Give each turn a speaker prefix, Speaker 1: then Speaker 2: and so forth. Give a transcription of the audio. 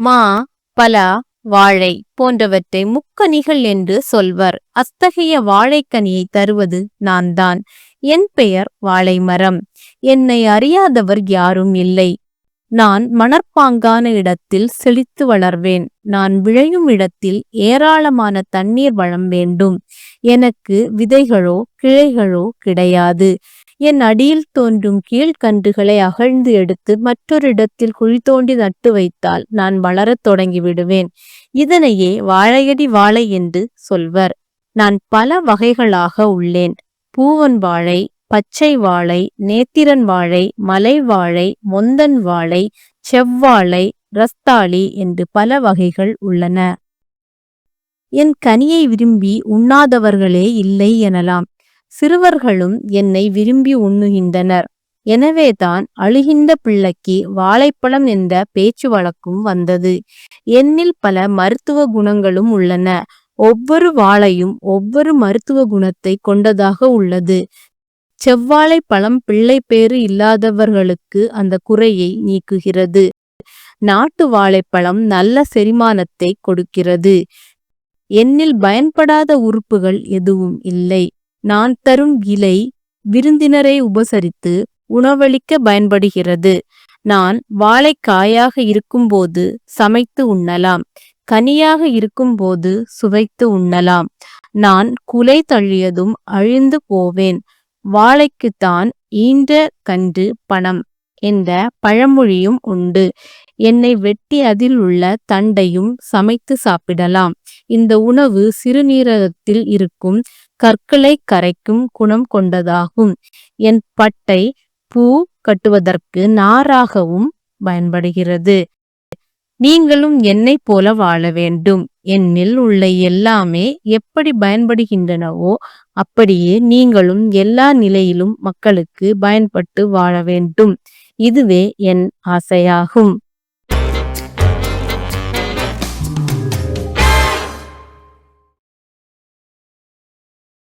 Speaker 1: மா பலா வாழை போன்றவற்றை முக்கனிகள் என்று சொல்வர். அத்தகைய வாழைக்கனியை தருவது நான் தான் என் பெயர் வாழைமரம். என்னை அறியாதவர் யாரும் இல்லை. நான் மணற்பாங்கான இடத்தில் செழித்து வளர்வேன். நான் விளையும் இடத்தில் ஏராளமான தண்ணீர் வளம் வேண்டும். எனக்கு விதைகளோ கிளைகளோ கிடையாது. என் அடியில் தோன்றும் கீழ்கன்றுகளை அகழ்ந்து எடுத்து மற்றொரு இடத்தில் குழி தோண்டி நட்டு வைத்தால் நான் வளரத் தொடங்கி விடுவேன் இதனையே வாழையடி வாழை என்று சொல்வர். நான் பல வகைகளாக உள்ளேன். பூவன் வாழை பச்சை வாழை நேத்திரன் வாழை மலை வாழை மொந்தன் வாழை செவ்வாழை ரஸ்தாளி என்று பல வகைகள் உள்ளன. என் கனியை விரும்பி உண்ணாதவர்களே இல்லை எனலாம். சிறுவர்களும் என்னை விரும்பி உண்ணுகின்றனர். எனவேதான் அழுகின்ற பிள்ளைக்கு வாழைப்பழம் என்ற பேச்சு வழக்கும் வந்தது. என்னில் பல மருத்துவ குணங்களும் உள்ளன. ஒவ்வொரு வாழையும் ஒவ்வொரு மருத்துவ குணத்தை கொண்டதாக உள்ளது. செவ்வாழை பழம் பிள்ளை பேறு இல்லாதவர்களுக்கு அந்த குறையை நீக்குகிறது. நாட்டு வாழைப்பழம் நல்ல செரிமானத்தை கொடுக்கிறது. என்னில் பயன்படாத உறுப்புகள் எதுவும் இல்லை. நான் தரும் இலை விருந்தினரை உபசரித்து உணவளிக்க பயன்படுகிறது. நான் வாழைக்காயாக இருக்கும்போது சமைத்து உண்ணலாம். கனியாக இருக்கும்போது சுவைத்து உண்ணலாம். நான் குலை தள்ளியதும் அழிந்து போவேன். வாழைக்குத்தான் ஈன்ற கன்று பணம் என்ற பழமொழியும் உண்டு. என்னை வெட்டி அதில் உள்ள தண்டையும் சமைத்து சாப்பிடலாம். இந்த உணவு சிறுநீரகத்தில் இருக்கும் கற்களை கரைக்கும் குணம் கொண்டதாகும். என் பட்டை பூ கட்டுவதற்கு நாராகவும் பயன்படுகிறது. நீங்களும் என்னைப் போல வாழ வேண்டும். என்னில் உள்ள எல்லாமே எப்படி பயன்படுகின்றனவோ அப்படியே நீங்களும் எல்லா நிலையிலும் மக்களுக்கு பயன்பட்டு வாழ வேண்டும். இதுவே என் ஆசையாகும்.